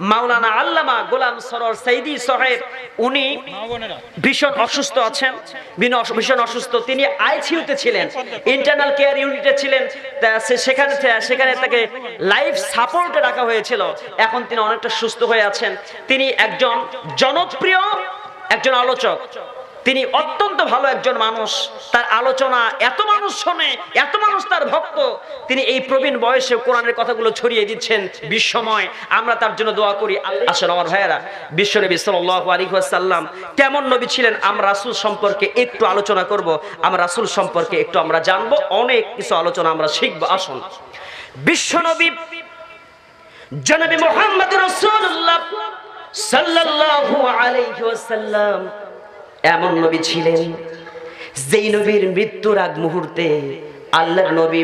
মাওলানা আল্লামা গোলাম সরর সৈদি সাহেব, উনি ভীষণ অসুস্থ আছেন ভীষণ অসু- অসুস্থ। তিনি আইসিইউতে ছিলেন ইন্টারনাল কেয়ার ইউনিটে ছিলেন সেখানে সেখানে তাকে লাইফ সাপোর্টে রাখা হয়েছিল। এখন তিনি অনেকটা সুস্থ হয়ে আছেন। তিনি একজন জনপ্রিয় একজন আলোচক। তিনি অত্যন্ত ভালো একজন মানুষ। তার আলোচনা এত মানুষ শোনে, এত মানুষ তার ভক্ত। তিনি এই প্রবীণ বয়সে কোরআনের কথাগুলো ছড়িয়ে দিচ্ছেন, বিশ্বময়। আমরা তার জন্য দোয়া করি। আসলে আমার ভাইয়েরা, বিশ্বনবী ওয়াসাল্লাম কেমন নবী ছিলেন? আমরা রাসূল সম্পর্কে একটু আলোচনা করব। আমরা রাসুল সম্পর্কে একটু আমরা জানব। অনেক কিছু আলোচনা আমরা শিখব। আসুন। বিশ্বনবী জনাবি মুহাম্মদ রাসূলুল্লাহ সাল্লাল্লাহু আলাইহি ওয়াসাল্লাম এমন নবী ছিলেন, যেই নবীর মৃত্যুর আগ মুহূর্তে আল্লাহর নবী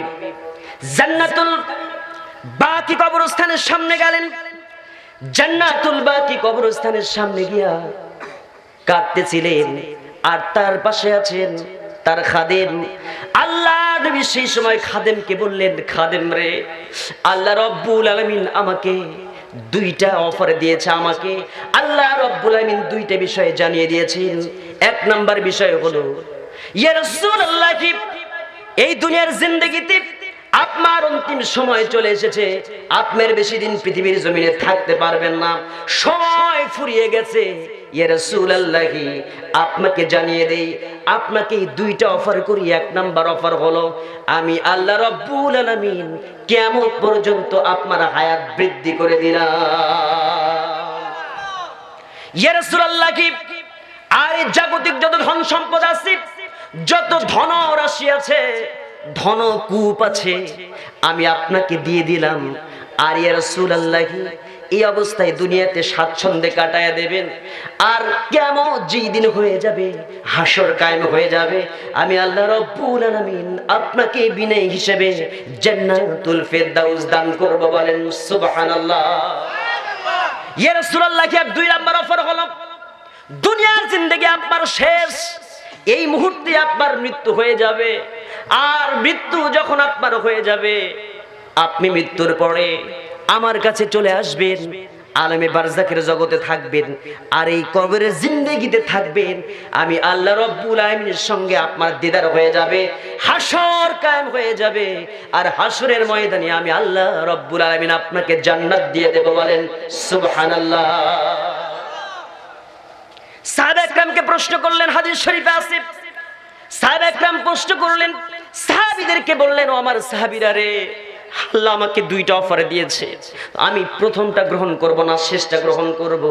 জান্নাতুল বাকি কবরস্থানের সামনে গেলেন। জান্নাতুল বাকি কবরস্থানের সামনে গিয়া কাঁদতেছিলেন, আর তার পাশে আছেন তার খাদেম। আল্লাহ নবী সেই সময় খাদেমকে বললেন, খাদেম রে, আল্লাহ রব্বুল আলামিন আমাকে দুইটা অফার দিয়েছে আমাকে। আল্লাহ রব্বুল আমিন দুইটা বিষয়ে জানিয়ে দিয়েছেন। এক নাম্বার বিষয় হলো, ইয়া রাসূলুল্লাহ, এই দুনিয়ার জিন্দগিতে আপনার অন্তিম সময় চলে এসেছে। আপনার বেশি দিন পৃথিবীর জমিনে থাকতে পারবেন না। সময় ফুরিয়ে গেছে। আপনাকে জানিয়ে দেই, আপনাকে দুইটা অফার করি, এক নাম্বার অফার হলো, আমি আল্লাহ রাব্বুল আলামিন কিয়ামত পর্যন্ত আপনার হায়াত বৃদ্ধি করে দিলাম। কি আর জাগতিক যত ধন সম্পদ আছে, যত ধন রাশি আছে ধন কূপ আছে, আমি আপনাকে দিয়ে দিলাম। আর ইয়া রাসূলুল্লাহ, এই অবস্থায় দুনিয়াতে স্বাচ্ছন্দ্যে কাটায়া দেবেন। আর কেমন যেই দিন হয়ে যাবে, হাসর কায়েম হয়ে যাবে। আমি আল্লাহ রব্বুল আলামিন আপনাকে বিনয় হিসেবে জান্নাতুল ফেরদাউস দান করব বলেন, সুবহানাল্লাহ। ইয়া রাসূলুল্লাহ কি দুই নাম্বার অফার হলো, দুনিয়ার জিন্দগি আপনার শেষ, এই মুহূর্তে আপনার মৃত্যু হয়ে যাবে। আর মৃত্যু যখন আপনার হয়ে যাবে, আপনি মৃত্যুর পরে আমার কাছে চলে আসবেন, আলমে বারজাকের জগতে থাকবেন, আর এই কবরের জিন্দগিতে থাকবেন, আমি আল্লাহ রব্বুল আলমীর সঙ্গে আপনার দিদার হয়ে যাবে, হাসর কায়েম হয়ে যাবে, আর হাসরের ময়দানে আমি আল্লাহ রব্বুল আলমিন আপনাকে জান্নাত দিয়ে দেব বলেন, সুবহানাল্লাহ। সাহাবা একরামকে প্রশ্ন করলেন, হাদিস শরীফে আছে সাহাবা একরাম প্রশ্ন করলেন, সাহাবীদেরকে বললেন, ও আমার সাহাবীরা রে, আল্লাহ আমাকে দুইটা অফার দিয়েছে। আমি প্রথমটা গ্রহণ করব না, শেষটা গ্রহণ করব।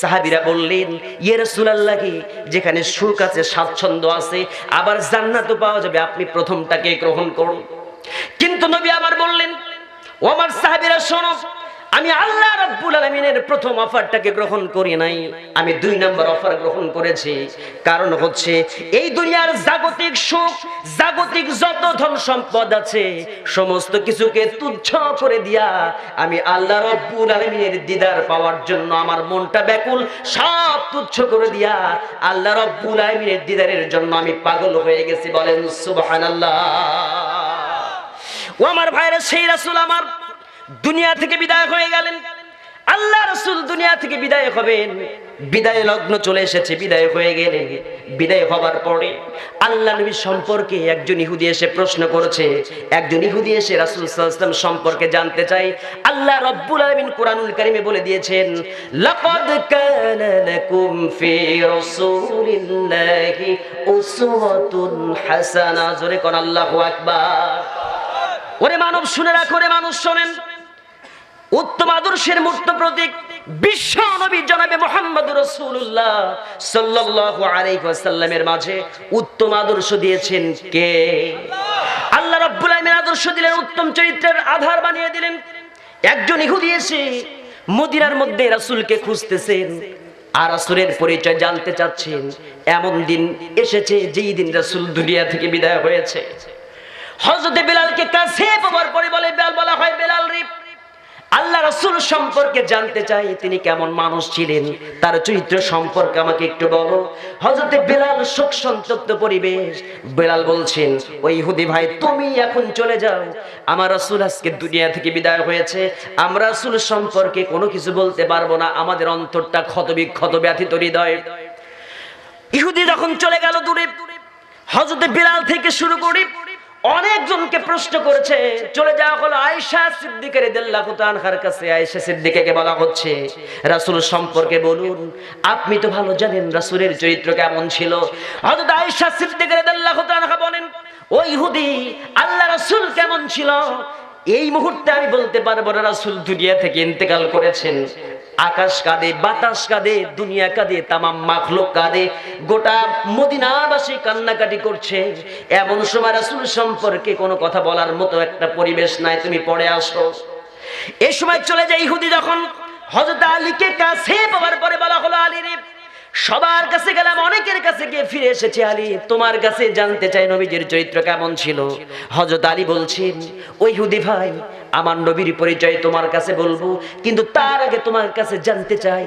সাহাবিরা বললেন ইয়ে রাসূলুল্লাহি, যেখানে সুখ আছে, স্বাচ্ছন্দ্য আছে, আবার জান্নাতও পাওয়া যাবে, আপনি প্রথমটাকে গ্রহণ করুন। কিন্তু নবী আবার বললেন, ও আমার সাহাবীরা, শোনো আমি আল্লাহ রাব্বুল আলামিনের প্রথম অফারটাকে গ্রহণ করি নাই। আমি দুই নম্বর অফার গ্রহণ করেছি। কারণ হচ্ছে, এই দুনিয়ার জাগতিক সুখ, জাগতিক যত ধন সম্পদ আছে, সমস্ত কিছুকে তুচ্ছ করে দিয়া আমি আল্লাহ রাব্বুল আলামিনের দিদার পাওয়ার জন্য আমার মনটা ব্যাকুল, সব তুচ্ছ করে দিয়া আল্লাহ রাব্বুল আলামিনের দিদারের জন্য আমি পাগল হয়ে গেছি বলেন সুবহানাল্লাহ। ও আমার ভাইরা, সেই রাসূল আমার দুনিয়া থেকে বিদায় হয়ে গেলেন। আল্লাহ রসুল দুনিয়া থেকে বিদায় হবেন। বিদায় লগ্ন চলে এসেছে, বিদায় হয়ে গেলে। বিদায় হবার পরে আল্লাহ নবী সম্পর্কে একজন ইহুদি এসে প্রশ্ন করেছে। একজন ইহুদি এসে রাসূল ওয়াসাল্লাম সম্পর্কে জানতে চাই। আল্লাহ রব্বুল আলামিন কোরআনুল কারীমে বলে দিয়েছেন, লাকাদ কানা লাকুম ফি রাসূলিল্লাহি উসওয়াতুন হাসানা। জোরে কোন আল্লাহু আকবার। ওরে মানব, শুনে রাখো রে মানুষ, শোনেন। উত্তম আদর্শের মূর্ত প্রতীক বিশ্ব নবী জনাবে মোহাম্মদ রসুল্লাহ সাল্লাল্লাহু মাঝে উত্তম আদর্শ দিয়েছেন কে? আল্লাহ রাব্বুল আদর্শ দিলেন, উত্তম চরিত্রের আধার বানিয়ে দিলেন। একজন ইহুদি এসে মদিনার মধ্যে রাসূলকে খুঁজতেছেন আর রাসূলের পরিচয় জানতে চাচ্ছেন। এমন দিন এসেছে যেই দিন রাসূল দুনিয়া থেকে বিদায় হয়েছে। হযরতে বেলালকে কাছে পাওয়ার পরে বলে, বেলাল বলা হয় বেলাল রে আল্লাহ রসুল সম্পর্কে জানতে চাই তিনি কেমন মানুষ ছিলেন? তার চরিত্র সম্পর্কে আমাকে একটু বলো। হজরতে বেলাল শোক সন্তপ্ত পরিবেশ। বেলাল বলছেন ওই হুদি ভাই, তুমি এখন চলে যাও। আমার রসুল আজকে দুনিয়া থেকে বিদায় হয়েছে। আমরা রসুল সম্পর্কে কোনো কিছু বলতে পারব না। আমাদের অন্তরটা ক্ষত বিক্ষত ব্যথিত হৃদয়। ইহুদি যখন চলে গেল দূরে হজরতে বিলাল থেকে শুরু করি অনেকজনকে প্রশ্ন করেছে, চলে যাওয়া হলো আয়েশা সিদ্দিকের দেল্লাহু তাআলার কাছে। আয়েশা সিদ্দিকাকে বলা হচ্ছে, রাসূল সম্পর্কে বলুন, আপনি তো ভালো জানেন রাসূলের চরিত্র কেমন ছিল। হযরত আয়েশা সিদ্দিকের দেল্লাহু বলেন ওই হুদি আল্লাহ রাসূল কেমন ছিল? এই মুহূর্তে আমি বলতে পারব না রাসূল দুনিয়া থেকে ইন্তেকাল করেছেন। আকাশ কাঁদে, বাতাস কাঁদে, দুনিয়া কাঁদে, তামাম মাখলুক কাঁদে। গোটা মদিনাবাসী কান্নাকাটি করছে। এমন সময় রাসুল সম্পর্কে কোনো কথা বলার মতো একটা পরিবেশ নাই, তুমি পড়ে আসো। এই সময় চলে যায় ইহুদি যখন হযরত আলীকে কাছে পাওয়ার পরে বলা হলো, আলী রে, সবার কাছে গেলাম, অনেকের কাছে গিয়ে ফিরে এসেছে, আলী। তোমার কাছে জানতে চাই নবীজির চরিত্র কেমন ছিল? হযরত আলী বলছেন ওই হুদি ভাই আমার নবীর পরিচয় তোমার কাছে বলব, কিন্তু তার আগে তোমার কাছে জানতে চাই।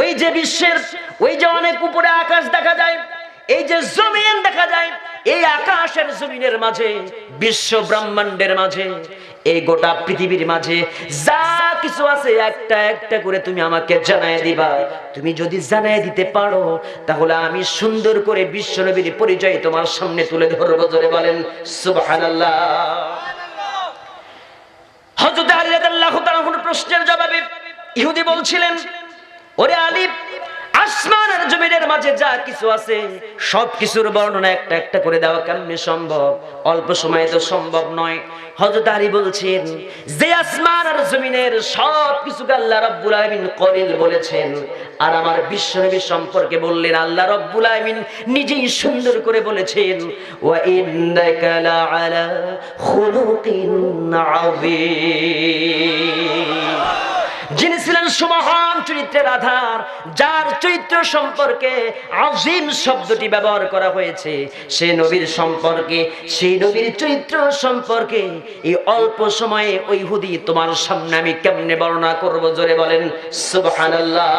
ওই যে বিশ্বের, ওই যে অনেক উপরে আকাশ দেখা যায়, এই যে জমিন দেখা যায়, এই আকাশের জমিনের মাঝে, বিশ্ব ব্রহ্মাণ্ডের মাঝে, এই গোটা পৃথিবীর মাঝে, যা কিছু আছে একটা একটা করে তুমি আমাকে জানায় দিবা। তুমি যদি জানায় দিতে পারো, তাহলে আমি সুন্দর করে বিশ্ব নবীর পরিচয় তোমার সামনে তুলে ধরবো ধরে বলেন, সুবহানাল্লাহ। হযরত আলী রাদিয়াল্লাহু তাআলা কোনো প্রশ্নের জবাবে ইহুদি বলছিলেন ওরে আলী আসমান আর জমিনের মাঝে যা কিছু আছে সব কিছুর বর্ণনা একটা একটা করে দেওয়া কেমনে সম্ভব? অল্প সময়ে তো সম্ভব নয়। আলী বলছেন, যে আসমান আর জমিনের সব কিছুকে আল্লাহ রাব্বুল আলামিন কলিল বলেছেন, আর আমার বিশ্বনবী সম্পর্কে বললেন, আল্লাহ রাব্বুল আলামিন নিজেই সুন্দর করে বলেছেন, ওয়া ইন্নাকা লাআলা খুলুকিন আযীম। যিনি ছিলেন সুমহান চরিত্রের আধার যার চরিত্র সম্পর্কে আজিম শব্দটি ব্যবহার করা হয়েছে, সে নবীর সম্পর্কে সেই নবীর চরিত্র সম্পর্কে এই অল্প সময়ে ওই হুদি তোমার সামনে আমি কেমনে বর্ণনা করব জোরে বলেন, সুবহানাল্লাহ।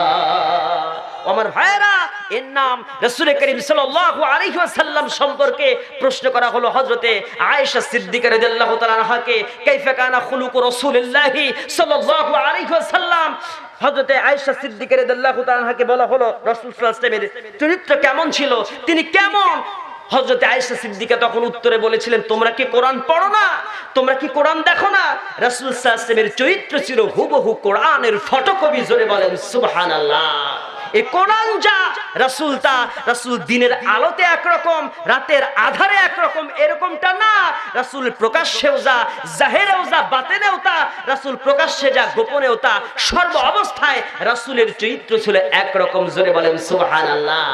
আমার ভাইরা এর নাম রাসূল করিম সাল্লাল্লাহু আলাইহি ওয়াসাল্লাম সম্পর্কে প্রশ্ন করা হলো হযরতে আয়েশা সিদ্দিকা রাদিয়াল্লাহু খুলুকু আয়েশা বলা হলো চরিত্র কেমন ছিল? তিনি কেমন? হজরতে আয়েশা সিদ্দিকা তখন উত্তরে বলেছিলেন, তোমরা কি কোরআন পড়ো না? তোমরা কি কোরআন দেখো না? চরিত্র ছিল হুবহু কোরআনের ফটোকপি জোরে বলেন, সুবহানাল্লাহ। এই কোরআন যা রাসূল তা রাসূল দিনের আলোতে একরকম, রাতের আধারে একরকম, এরকমটা না। রাসূল প্রকাশ্যেও যা, জাহেরেও যা, বাতেনেও তা, রাসূল প্রকাশ্যে যা, গোপনেও তা, সর্ব অবস্থায় রাসূলের চরিত্র ছিল একরকম, জোরে বলেন সুবহানাল্লাহ।